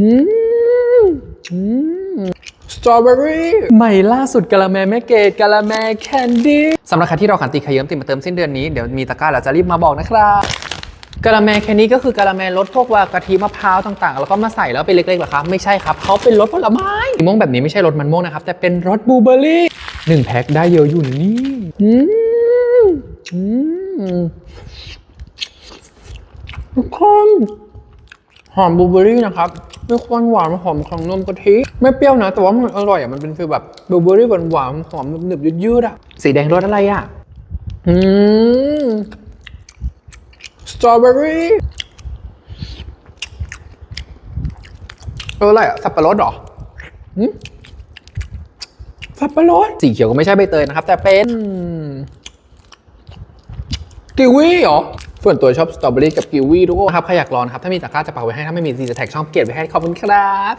อืมอืมสตรอเบอรี่ใหม่ล่าสุดกะละแมแม่เกดกะละแมแคนดี้สำหรับใครที่รอขันติขยิ้มติดมาเติมสิ้นเดือนนี้ เดี๋ยวมีตะกร้าเราจะรีบมาบอกนะครับกะละแมแคนนี้ก็คือกะละแมรสพวกว่ากะทิมะพร้าวต่างๆ แล้วก็มาใส่แล้วเป็นเล็กๆเหรอครับไม่ใช่ครับเขาเป็นรสผลไม้ม่วงแบบนี้ไม่ใช่รสมันม่วงนะครับ แต่เป็นรสบลูเบอร์รี่หนึ่งแพ็คได้เยอะอยู่นะนี่อืมอืมทุกคนหอมบลูเบอร์รี่นะครับ มีความหวานหอมของนมกะทิ ไม่เปรี้ยวนะ แต่ว่ามันอร่อยอะ มันเป็นฟีลแบบบลูเบอร์รี่หวานๆหอมหนึบๆยืดๆอะ สีแดงรสอะไรอะ อืมสตรอเบอรี่เอออะไรอะ สับปะรดเหรอหืมสับปะรด สีเขียวก็ไม่ใช่ใบเตยนะครับ แต่เป็นกิวีเหรอ ส่วนตัวชอบสตรอเบอรี่กับกิวีด้วยครับใครอยากลองนครับ ถ้ามีตะกร้าจะปักไว้ให้ ถ้าไม่มีซีจะแท็กช่องเกียรติไว้ให้ ขอบคุณครับ